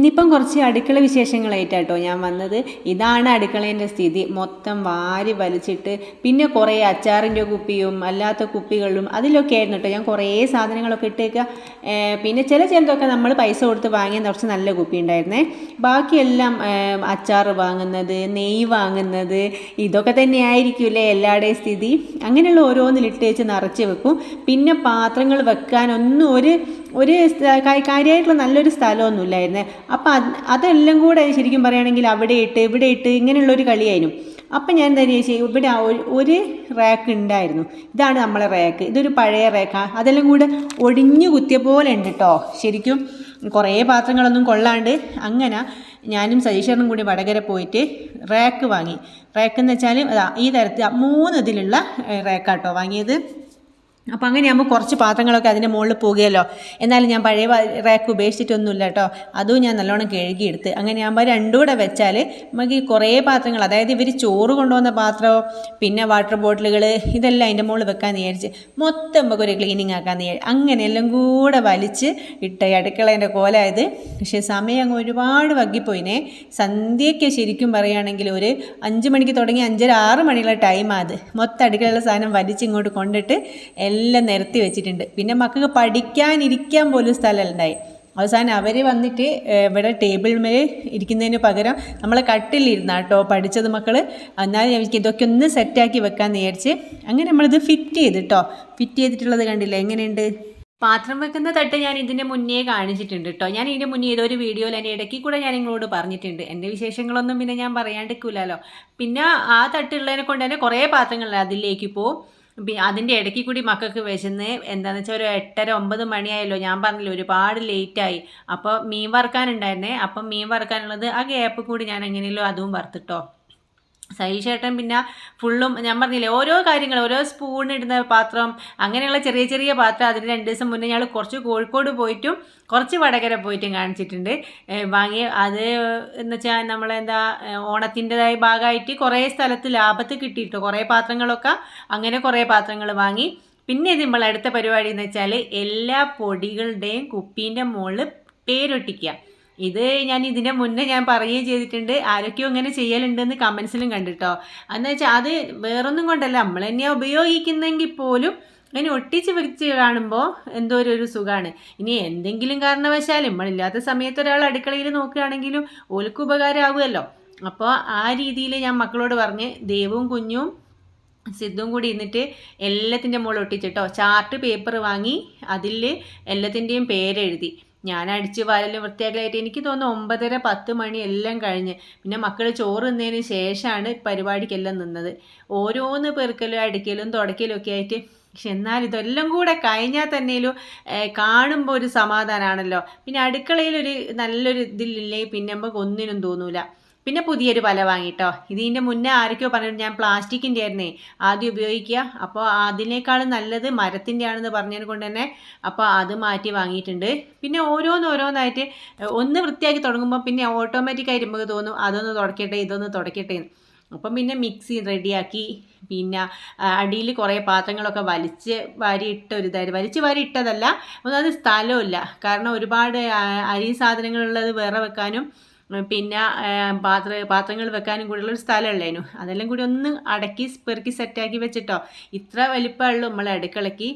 ഇനിയിപ്പം കുറച്ച് അടുക്കള വിശേഷങ്ങളായിട്ടാട്ടോ ഞാൻ വന്നത്. ഇതാണ് അടുക്കളേന്റെ സ്ഥിതി. മൊത്തം വാരി വലിച്ചിട്ട് പിന്നെ കുറേ അച്ചാറിന്റെ കുപ്പിയും അല്ലാത്ത കുപ്പികളും അതിലൊക്കെ ആയിരുന്നു കേട്ടോ. ഞാൻ കുറേ സാധനങ്ങളൊക്കെ ഇട്ടേക്കുക. പിന്നെ ചില ചിലതൊക്കെ നമ്മൾ പൈസ കൊടുത്ത് വാങ്ങിയ കുറച്ച് നല്ല കുപ്പി ഉണ്ടായിരുന്നേ. ബാക്കിയെല്ലാം അച്ചാർ വാങ്ങുന്നത് നെയ്യ് വാങ്ങുന്നത് ഇതൊക്കെ തന്നെ ആയിരിക്കുമല്ലേ എല്ലാവരുടെയും സ്ഥിതി. അങ്ങനെയുള്ള ഓരോന്നിലിട്ട് വെച്ച് നിറച്ച് വെക്കും. പിന്നെ പാത്രങ്ങൾ വെക്കാനൊന്നും ഒരു ഒരു കാര്യമായിട്ടുള്ള നല്ലൊരു സ്ഥലമൊന്നും ഇല്ലായിരുന്നേ അപ്പം അത് അതെല്ലാം കൂടെ ശരിക്കും പറയുകയാണെങ്കിൽ അവിടെ ഇട്ട് ഇവിടെ ഇട്ട് ഇങ്ങനെയുള്ളൊരു കളിയായിരുന്നു. അപ്പം ഞാൻ എന്താ ചോദിച്ചാൽ ഇവിടെ ഒരു റാക്ക് ഉണ്ടായിരുന്നു. ഇതാണ് നമ്മളെ റാക്ക് ഇതൊരു പഴയ റാക്കാണ് അതെല്ലാം കൂടെ ഒടിഞ്ഞു കുത്തിയ പോലെ ഉണ്ട് കേട്ടോ ശരിക്കും കുറേ പാത്രങ്ങളൊന്നും കൊള്ളാണ്ട് അങ്ങനെ ഞാനും സജീഷറിനും കൂടി വടകര പോയിട്ട് റാക്ക് വാങ്ങി. റാക്ക് എന്ന് വെച്ചാൽ അതാ ഈ തരത്തിൽ മൂന്ന് ഇതിലുള്ള റാക്കാട്ടോ വാങ്ങിയത് അപ്പോൾ അങ്ങനെയാകുമ്പോൾ കുറച്ച് പാത്രങ്ങളൊക്കെ അതിന്റെ മുകളിൽ പോകുകയല്ലോ. എന്നാലും ഞാൻ പഴയ റാക്ക് ഉപേക്ഷിച്ചിട്ടൊന്നുമില്ല കേട്ടോ. അതും ഞാൻ നല്ലോണം കഴുകിയെടുത്ത് അങ്ങനെയാകുമ്പോൾ രണ്ടും കൂടെ വെച്ചാൽ നമുക്ക് ഈ കുറേ പാത്രങ്ങൾ അതായത് ഇവർ ചോറ് കൊണ്ടുവന്ന പാത്രമോ പിന്നെ വാട്ടർ ബോട്ടിലുകൾ ഇതെല്ലാം അതിന്റെ മുകളിൽ വെക്കാൻ വിചാരിച്ച് മൊത്തം നമുക്ക് ഒരു ക്ലീനിങ് ആക്കാൻ വിചാരിച്ചു അങ്ങനെ എല്ലാം കൂടെ വലിച്ച് ഇട്ട അടുക്കളേന്റെ കോലായത്. പക്ഷേ സമയം അങ്ങ് ഒരുപാട് വഗ്ഗിപ്പോയിനെ സന്ധ്യയ്ക്ക് ശരിക്കും പറയുകയാണെങ്കിൽ ഒരു അഞ്ച് മണിക്ക് തുടങ്ങി അഞ്ചര ആറ് മണിയുള്ള ടൈമാണ് അത്. മൊത്തം അടുക്കളയിലെ സാധനം വലിച്ച് ഇങ്ങോട്ട് കൊണ്ടിട്ട് എല്ലാം നിരത്തി വെച്ചിട്ടുണ്ട്. പിന്നെ മക്കൾക്ക് പഠിക്കാനിരിക്കാൻ പോലും സ്ഥലം ഉണ്ടായി അവസാനം അവർ വന്നിട്ട് ഇവിടെ ടേബിൾ മേൽ ഇരിക്കുന്നതിന് പകരം നമ്മളെ കട്ടിലിരുന്ന കേട്ടോ പഠിച്ചത് മക്കൾ എന്നാലും എനിക്ക് ഇതൊക്കെ ഒന്ന് സെറ്റാക്കി വെക്കാമെന്ന് വിചാരിച്ച് അങ്ങനെ നമ്മളിത് ഫിറ്റ് ചെയ്ത് കേട്ടോ ഫിറ്റ് ചെയ്തിട്ടുള്ളത് കണ്ടില്ലേ? എങ്ങനെയുണ്ട്? പാത്രം വെക്കുന്ന തട്ട് ഞാൻ ഇതിന്റെ മുന്നേ കാണിച്ചിട്ടുണ്ട് കേട്ടോ ഞാൻ ഇതിന്റെ മുന്നേ ഏതോ ഒരു വീഡിയോയിൽ എന്റെ ഇടയ്ക്ക് കൂടെ ഞാൻ നിങ്ങളോട് പറഞ്ഞിട്ടുണ്ട്. എന്റെ വിശേഷങ്ങളൊന്നും പിന്നെ ഞാൻ പറയാണ്ടിരിക്കില്ലല്ലോ പിന്നെ ആ തട്ടുള്ളതിനെ കൊണ്ട് തന്നെ കുറേ പാത്രങ്ങൾ അതിലേക്ക് പിന്നെ അതിന്റെ ഇടയ്ക്ക് കൂടി മക്കൾക്ക് വിശന്ന് എന്താണെന്ന് വെച്ചാൽ ഒരു എട്ടര ഒമ്പത് മണിയായല്ലോ. ഞാൻ പറഞ്ഞില്ല ഒരുപാട് ലേറ്റായി അപ്പോൾ മീൻ വറുക്കാനുണ്ടായിരുന്നേ. അപ്പം മീൻ വറുക്കാനുള്ളത് ആ ഗ്യാപ്പ് കൂടി ഞാൻ എങ്ങനെയല്ലോ അതും വറുത്തിട്ടോ. സതീഷേട്ടൻ പിന്നെ ഫുള്ളും ഞാൻ പറഞ്ഞില്ലേ ഓരോ കാര്യങ്ങൾ ഓരോ സ്പൂൺ ഇടുന്ന പാത്രം അങ്ങനെയുള്ള ചെറിയ ചെറിയ പാത്രം അതിന് രണ്ട് ദിവസം മുന്നേ ഞങ്ങൾ കുറച്ച് കോഴിക്കോട് പോയിട്ടും കുറച്ച് വടകര പോയിട്ടും കാണിച്ചിട്ടുണ്ട്. വാങ്ങി അത് എന്ന് വെച്ചാൽ നമ്മളെന്താ ഓണത്തിന്റെതായ ഭാഗമായിട്ട് കുറേ സ്ഥലത്ത് ലാഭത്ത് കിട്ടിയിട്ടു കുറേ പാത്രങ്ങളൊക്കെ അങ്ങനെ കുറേ പാത്രങ്ങൾ വാങ്ങി. പിന്നെ ഇത് നമ്മൾ അടുത്ത പരിപാടി എന്ന് വെച്ചാൽ എല്ലാ പൊടികളുടെയും കുപ്പീന്റെ മുകളിൽ പേരൊട്ടിക്കുക. ഇത് ഞാൻ ഇതിന്റെ മുന്നേ ഞാൻ പറയുകയും ചെയ്തിട്ടുണ്ട്. ആരൊക്കെയോ ഇങ്ങനെ ചെയ്യലുണ്ടെന്ന് കമൻസിലും കണ്ടിട്ടോ. എന്ന് വെച്ചാൽ അത് വേറൊന്നും കൊണ്ടല്ല. നമ്മൾ തന്നെയാണ് ഉപയോഗിക്കുന്നെങ്കിൽ പോലും അങ്ങനെ ഒട്ടിച്ച് വെച്ച് കാണുമ്പോൾ എന്തോ ഒരു സുഖമാണ് ഇനി എന്തെങ്കിലും കാരണവശാൽ നമ്മളില്ലാത്ത സമയത്ത് ഒരാൾ അടുക്കളയിൽ നോക്കുകയാണെങ്കിലും ഓൽക്ക് ഉപകാരമാവുമല്ലോ അപ്പോൾ ആ രീതിയിൽ ഞാൻ മക്കളോട് പറഞ്ഞ് ദേവും കുഞ്ഞും സിദ്ധും കൂടി ഇരുന്നിട്ട് എല്ലാത്തിന്റെ മുകളിൽ ഒട്ടിച്ചിട്ടോ. ചാർട്ട് പേപ്പർ വാങ്ങി അതിൽ എല്ലാത്തിന്റെയും പേരെഴുതി. ഞാൻ അടിച്ച് വാരലും വൃത്തിയാക്കലായിട്ട് എനിക്ക് തോന്നുന്നു ഒമ്പതര പത്ത് മണി എല്ലാം കഴിഞ്ഞ്. പിന്നെ മക്കൾ ചോറ് തിന്നതിന് ശേഷമാണ് പരിപാടിക്കെല്ലാം നിന്നത്. ഓരോന്ന് പെറുക്കലും അടിക്കലും തുടക്കലും ഒക്കെ ആയിട്ട്. പക്ഷെ എന്നാൽ ഇതെല്ലാം കൂടെ കഴിഞ്ഞാൽ തന്നെയും കാണുമ്പോൾ ഒരു സമാധാനമാണല്ലോ പിന്നെ അടുക്കളയിൽ ഒരു നല്ലൊരു ഇതിലില്ലേ പിന്നെ നമുക്ക് ഒന്നിനും തോന്നൂല. പിന്നെ പുതിയൊരു പല വാങ്ങിട്ടോ. ഇതിന്റെ മുന്നേ ആരൊക്കെയോ പറഞ്ഞു ഞാൻ പ്ലാസ്റ്റിക്കിന്റെ ആയിരുന്നേ ആദ്യം ഉപയോഗിക്കുക. അപ്പോൾ അതിനേക്കാളും നല്ലത് മരത്തിന്റെ ആണെന്ന് പറഞ്ഞതിനെ കൊണ്ട് തന്നെ അപ്പോൾ അത് മാറ്റി വാങ്ങിയിട്ടുണ്ട്. പിന്നെ ഓരോന്നോരോന്നായിട്ട് ഒന്ന് വൃത്തിയാക്കി തുടങ്ങുമ്പോൾ പിന്നെ ഓട്ടോമാറ്റിക്കായി നമുക്ക് തോന്നും അതൊന്ന് തുടക്കട്ടെ ഇതൊന്ന് തുടക്കട്ടെ. അപ്പം പിന്നെ മിക്സി റെഡിയാക്കി. പിന്നെ അടിയിൽ കുറേ പാത്രങ്ങളൊക്കെ വലിച്ച് വാരി ഇട്ട ഒരു ഇതായിരുന്നു. വലിച്ച് വാരി ഇട്ടതല്ല ഒന്നത് സ്ഥലമില്ല കാരണം ഒരുപാട് അരി സാധനങ്ങളുള്ളത് വേറെ വെക്കാനും പിന്നെ പാത്ര പാത്രങ്ങൾ വെക്കാനും കൂടെയുള്ള ഒരു സ്ഥലമുള്ളേനു. അതെല്ലാം കൂടി ഒന്ന് അടക്കി പെറുക്കി സെറ്റാക്കി വെച്ചിട്ടോ. ഇത്ര വലിപ്പമുള്ളൂ നമ്മളെ അടുക്കളയ്ക്ക്.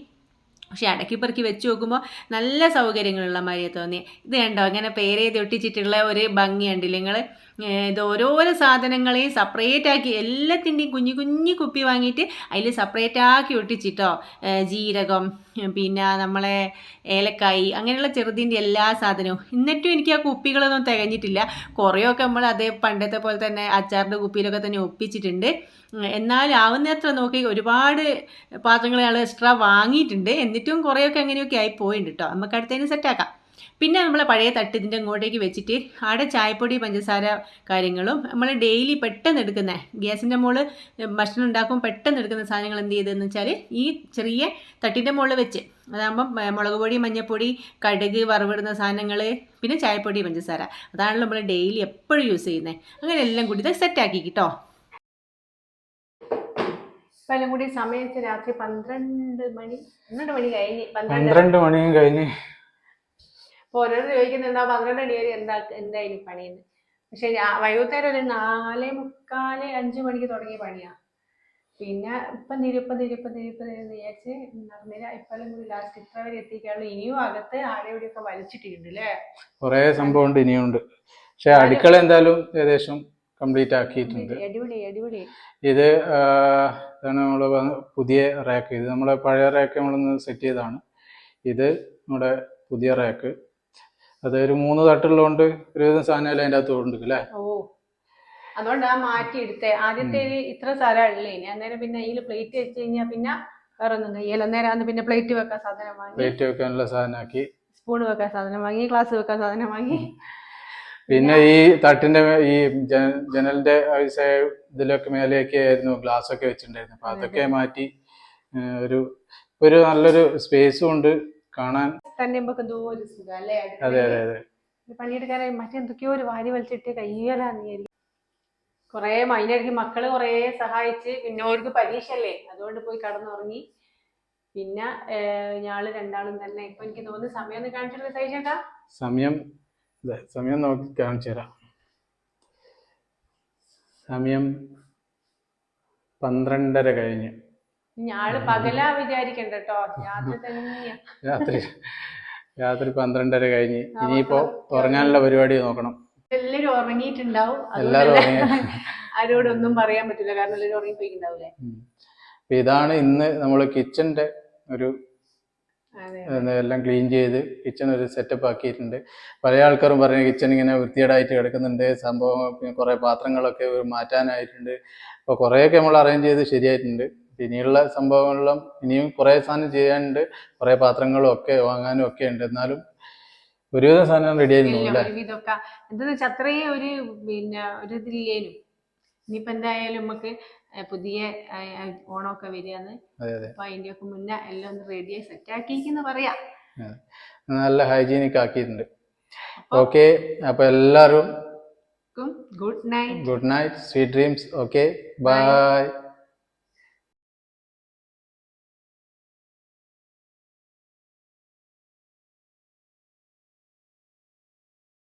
പക്ഷെ അടക്കി പെറുക്കി വെച്ച് നോക്കുമ്പോൾ നല്ല സൗകര്യങ്ങളുള്ള മാതിരി തോന്നി ഇത് കണ്ടോ? ഇങ്ങനെ പേരെഴുതി ഒട്ടിച്ചിട്ടുള്ള ഒരു ഭംഗി ഉണ്ടല്ലേ നിങ്ങൾ ഇത് ഓരോരോ സാധനങ്ങളെയും സെപ്പറേറ്റ് ആക്കി എല്ലാത്തിന്റെയും കുഞ്ഞു കുഞ്ഞു കുപ്പി വാങ്ങിയിട്ട് അതിൽ സെപ്പറേറ്റ് ആക്കി ഒട്ടിച്ചിട്ടോ. ജീരകം പിന്നെ നമ്മളെ ഏലക്കായി അങ്ങനെയുള്ള ചെറുതിന്റെ എല്ലാ സാധനവും. എന്നിട്ടും എനിക്ക് ആ കുപ്പികളൊന്നും തികഞ്ഞിട്ടില്ല. കുറേയൊക്കെ നമ്മൾ അതേ പണ്ടത്തെ പോലെ തന്നെ അച്ചാറിന്റെ കുപ്പിയിലൊക്കെ തന്നെ ഒപ്പിച്ചിട്ടുണ്ട്. എന്നാലും ആവുന്നത്ര നോക്കി ഒരുപാട് പാത്രങ്ങൾ ഞങ്ങൾ എക്സ്ട്രാ വാങ്ങിയിട്ടുണ്ട്. എന്നിട്ടും കുറേയൊക്കെ അങ്ങനെയൊക്കെ ആയി പോയിട്ടുണ്ട് കേട്ടോ നമുക്ക് അടുത്തതിന് സെറ്റാക്കാം പിന്നെ നമ്മൾ പഴയ തട്ട് ഇതിന്റെ അങ്ങോട്ടേക്ക് വെച്ചിട്ട് അവിടെ ചായപ്പൊടി പഞ്ചസാര കാര്യങ്ങളും നമ്മൾ ഡെയിലി പെട്ടെന്ന് എടുക്കുന്ന ഗ്യാസിന്റെ മുകളിൽ ഭക്ഷണം ഉണ്ടാക്കും പെട്ടെന്ന് എടുക്കുന്ന സാധനങ്ങൾ എന്ത് ചെയ്തതെന്ന് വെച്ചാൽ ഈ ചെറിയ തട്ടിന്റെ മുകളിൽ വെച്ച് അതാകുമ്പം മുളക് പൊടി മഞ്ഞൾപ്പൊടി കടുക് വറവിടുന്ന സാധനങ്ങൾ പിന്നെ ചായപ്പൊടി പഞ്ചസാര. അതാണല്ലോ നമ്മൾ ഡെയിലി എപ്പോഴും യൂസ് ചെയ്യുന്നത് അങ്ങനെ എല്ലാം കൂടി ഇത് സെറ്റാക്കി കേട്ടോ. എല്ലാം കൂടി സമയത്ത് രാത്രി പന്ത്രണ്ട് മണി പന്ത്രണ്ട് മണി കഴിഞ്ഞ് പന്ത്രണ്ട് പന്ത്രണ്ട് മണിയും കഴിഞ്ഞ് അപ്പൊ ഓരോരുത്തർ ചോദിക്കുന്നുണ്ടാവും പന്ത്രണ്ട് മണി വരെ എന്താ എന്തായാലും പണിയെന്ന്? പക്ഷെ വൈകുന്നേരം ഒരു നാലേ മുക്കാൽ അഞ്ചു മണിക്ക് തുടങ്ങിയ പണിയാ. പിന്നെ ഇപ്പം തീരും ഇപ്പം തീരും ഇപ്പം തീരും ഇപ്പം തീരും വിചാരിച്ച് നടന്നില്ല. ഇപ്പോഴും കൂടി ലാസ്റ്റ് ഇത്ര വരെ എത്തിക്കാനുള്ളൂ ഇനിയും അകത്ത് ആടെ ഇവിടെയൊക്കെ വലിച്ചിട്ടുണ്ട് അല്ലേ? കുറേ സംഭവം ഉണ്ട് ഇനിയുണ്ട് പക്ഷെ അടുക്കള എന്തായാലും ഏകദേശം കംപ്ലീറ്റ് ആക്കിയിട്ടുണ്ട്. ഇത് ഇതാണ് നമ്മൾ പുതിയ റാക്ക്. ഇത് നമ്മളെ പഴയ റാക്ക് നമ്മളൊന്ന് സെറ്റ് ചെയ്തതാണ്. ഇത് നമ്മുടെ പുതിയ റാക്ക്. അത് ഒരു മൂന്ന് തട്ടുള്ളതുകൊണ്ട് ഒരുവിധം സാധനം അതിന്റെ അകത്ത് ഉണ്ട് അല്ലേ? ഓ. അതുകൊണ്ട് ആ മാറ്റി എടുത്തേ. ആദ്യത്തെ ഇത്ര സ്ഥലം അന്നേരം പിന്നെ അതിൽ പ്ലേറ്റ് വെച്ച് കഴിഞ്ഞാൽ പിന്നെ വേറെ ഒന്നും കയ്യല്ല അന്നേരം അന്ന് പിന്നെ പ്ലേറ്റ് വെക്കാൻ സാധനം വാങ്ങി. പ്ലേറ്റ് വെക്കാനുള്ള സാധനമാക്കി. സ്പൂൺ വെക്കാൻ സാധനം വാങ്ങി. ഗ്ലാസ് വെക്കാൻ സാധനം വാങ്ങി. പിന്നെ ഈ തട്ടിന്റെ ഈ ജന- ജനലിന്റെ ഇതിലൊക്കെ മേലെയൊക്കെ ആയിരുന്നു ഗ്ലാസ് ഒക്കെ വെച്ചിട്ടുണ്ടായിരുന്നു അപ്പൊ അതൊക്കെ മാറ്റി ഒരു ഒരു നല്ലൊരു സ്പേസും ഉണ്ട്. കാണാൻ തന്നെ എന്തോ ഒരു സുഖം അല്ലേ? അതെ അതെ അതെ. പണിയെടുക്കാനായി മറ്റെന്തൊക്കെയോ ഒരു വാരി വലിച്ചിട്ട് കയ്യലാന്ന് കുറേ അതിനിടയ്ക്ക് മക്കൾ കുറേ സഹായിച്ച് പിന്നെ അവർക്ക് പരീക്ഷയല്ലേ? അതുകൊണ്ട് പോയി കടന്നുറങ്ങി. പിന്നെ ഞാൾ രണ്ടാളും തന്നെ. ഇപ്പൊ എനിക്ക് തോന്നുന്നു സമയം ഒന്ന് കാണിച്ചിട്ട് സഹിച്ചേട്ടാ സമയം ദേ, സമയം നോക്കി കാണിച്ചു തരാം. സമയം പന്ത്രണ്ടര കഴിഞ്ഞ്. ഞാൾ പകലാ വിചാരിക്കണ്ട കേട്ടോ രാത്രി തന്നെയാ രാത്രി രാത്രി പന്ത്രണ്ടര കഴിഞ്ഞ്. ഇനിയിപ്പോ ഉറങ്ങാനുള്ള പരിപാടി നോക്കണം. എല്ലാരും ഉറങ്ങിയിട്ടുണ്ടാവും. ആരോടൊന്നും പറയാൻ പറ്റില്ല. കാരണം എല്ലാരും ഉറങ്ങിപ്പോയിണ്ടാവൂലേ. അപ്പൊ ഇതാണ് ഇന്ന് നമ്മൾ കിച്ചന്റെ ഒരു എല്ലാം ക്ലീൻ ചെയ്ത് കിച്ചൺ ഒരു സെറ്റപ്പ് ആക്കിയിട്ടുണ്ട്. പല ആൾക്കാരും പറഞ്ഞു കിച്ചൺ ഇങ്ങനെ വൃത്തികേടായിട്ട് കിടക്കുന്നുണ്ട്. സംഭവം പിന്നെ കുറേ പാത്രങ്ങളൊക്കെ മാറ്റാനായിട്ടുണ്ട്. അപ്പോൾ കുറേയൊക്കെ നമ്മൾ അറേഞ്ച് ചെയ്ത് ശരിയായിട്ടുണ്ട്. ഇനിയുള്ള സംഭവങ്ങളിലും ഇനിയും കുറേ സാധനം ചെയ്യാനുണ്ട്. കുറേ പാത്രങ്ങളും ഒക്കെ വാങ്ങാനും ഒക്കെ ഉണ്ട്. എന്നാലും ഒരുവിധം സാധനം റെഡി ആയിരുന്നു അല്ലേ? ഒരുവിധമൊക്കെ. എന്താന്ന് വെച്ചാൽ അത്രയും ഒരു പിന്നെ ഒരു ഇതില്ലേനും ഇനിയിപ്പോ എന്തായാലും നമുക്ക് പുതിയ ഓണമൊക്കെ വരികയാണ്. അപ്പൊ അതിന്റെ ഒക്കെ മുന്നേ എല്ലാം ഒന്ന് റെഡിയായി സെറ്റ് ആക്കിയിരിക്കുന്ന പറയാം. നല്ല ഹൈജീനിക് ആക്കിയിട്ടുണ്ട്. ഓക്കെ അപ്പൊ എല്ലാവരും good night good night sweet dreams okay bye